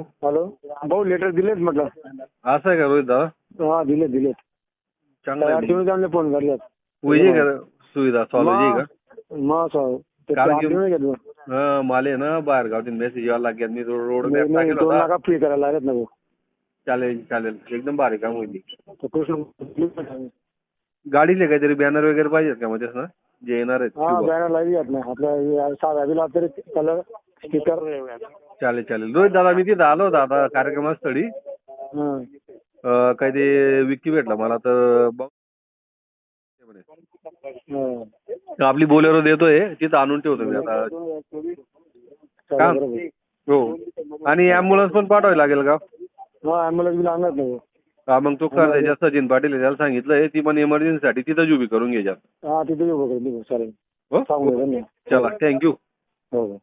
Hello. भाऊ letter दिलेत म्हटलं. असं आहे का रोहित दादा हा दिलेत दिलेत. चांगलं आहे. फोन करल्यात होईल का सुविधा? सॉल्व होईल का? मग ते कारण की-. हा मला आहे ना बाहेर गावतील मेसेज यायला लागेल मी रोड मॅप नाही, टाकेल दोन होता. लाखा फी करायला लागत ना भाऊ. चालेल चालेल. एकदम भारी काम होईल. तर कृष्ण गाडीले काहीतरी बॅनर वगैरे पाहिजेत का मध्ये ना? जे येणार आहेत हा शुभ. बॅनर लावी आहेत ना. आपल्या साधा बिला तरी कलर चालेल चालेल. रोहित दादा मी तिथं आलो होता आता कार्यक्रमास्थळी. अं, काही ते विक्की भेटला मला तर आपली बोलेरो देतोय तिथं आणून ठेवतो मी आता. का? हो. आणि अँब्युलन्स पण पाठवावी लागेल का? हा ॲम्ब्युलन्स बिल आणत नाही. हा मग तो कर त्याच्या सचिन पाटील आहे, त्याला सांगितलंय ती पण इमर्जन्सीसाठी तिथंच उभी करून घ्यायच्या हा तिथे येऊ बघा चालेल. हो? सांगू धन्यवाद. चला थँक्यू हो हो.